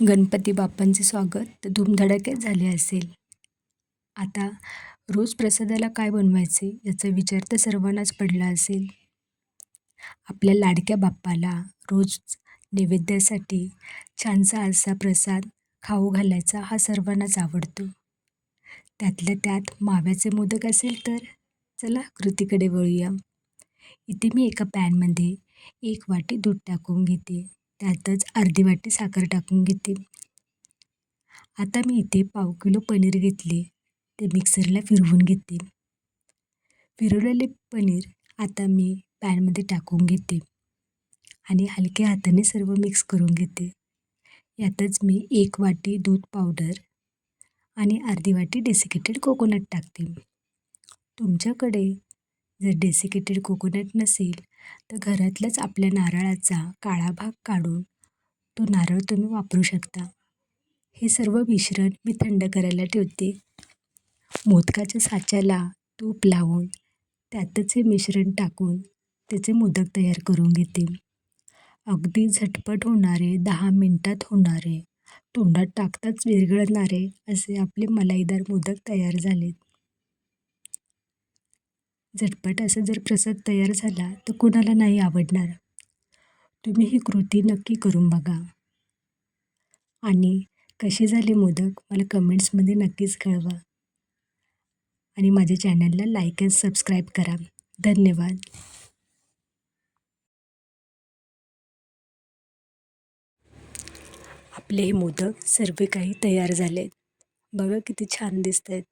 गणपती बाप्पांचे स्वागत धूमधडाक्यात झाले असेल. आता रोज प्रसादाला काय बनवायचे याचा विचार तर सर्वांनाच पडला असेल. आपल्या लाडक्या बाप्पाला रोज नैवेद्यासाठी छानसा असा प्रसाद खाऊ घालायचा हा सर्वांनाच आवडतो. त्यातल्या त्यात माव्याचे मोदक असेल तर चला कृतीकडे वळूया. इथे मी एका पॅनमध्ये एक वाटी दूध टाकून घेते. त्यातच अर्धी वाटी साखर टाकून घेते. आता मी इथे पाव किलो पनीर घेतले ते मिक्सरला फिरवून घेते. फिरवलेले पनीर आता मी पॅनमध्ये टाकून घेते आणि हलक्या हाताने सर्व मिक्स करून घेते. यातच मी एक वाटी दूध पावडर आणि अर्धी वाटी डेसिकेटेड कोकोनट टाकते. तुमच्याकडे जर डेसिकेटेड कोकोनट नसेल तर घरातल्याच आपल्या नारळाचा काळा भाग काढून तो नारळ तुम्ही वापरू शकता. हे सर्व मिश्रण मी थंड करायला ठेवते. मोदकाच्या साच्याला तूप लावून त्यातच हे मिश्रण टाकून त्याचे मोदक तयार करून घेते. अगदी झटपट होणारे दहा मिनटात होणारे तोंडात टाकताच विरघळणारे असे आपले मलाईदार मोदक तयार झालेत. झटपट असा जर प्रसाद तयार झाला तर कुणाला नाही आवडणार? तुम्ही ही कृती नक्की करून बघा. आणि कसे झाले मोदक मला कमेंट्समध्ये नक्कीच कळवा. आणि माझ्या चॅनलला लाईक अँड सबस्क्राईब करा. धन्यवाद. आपले हे मोदक सर्व काही तयार झालेत. बघा किती छान दिसत आहेत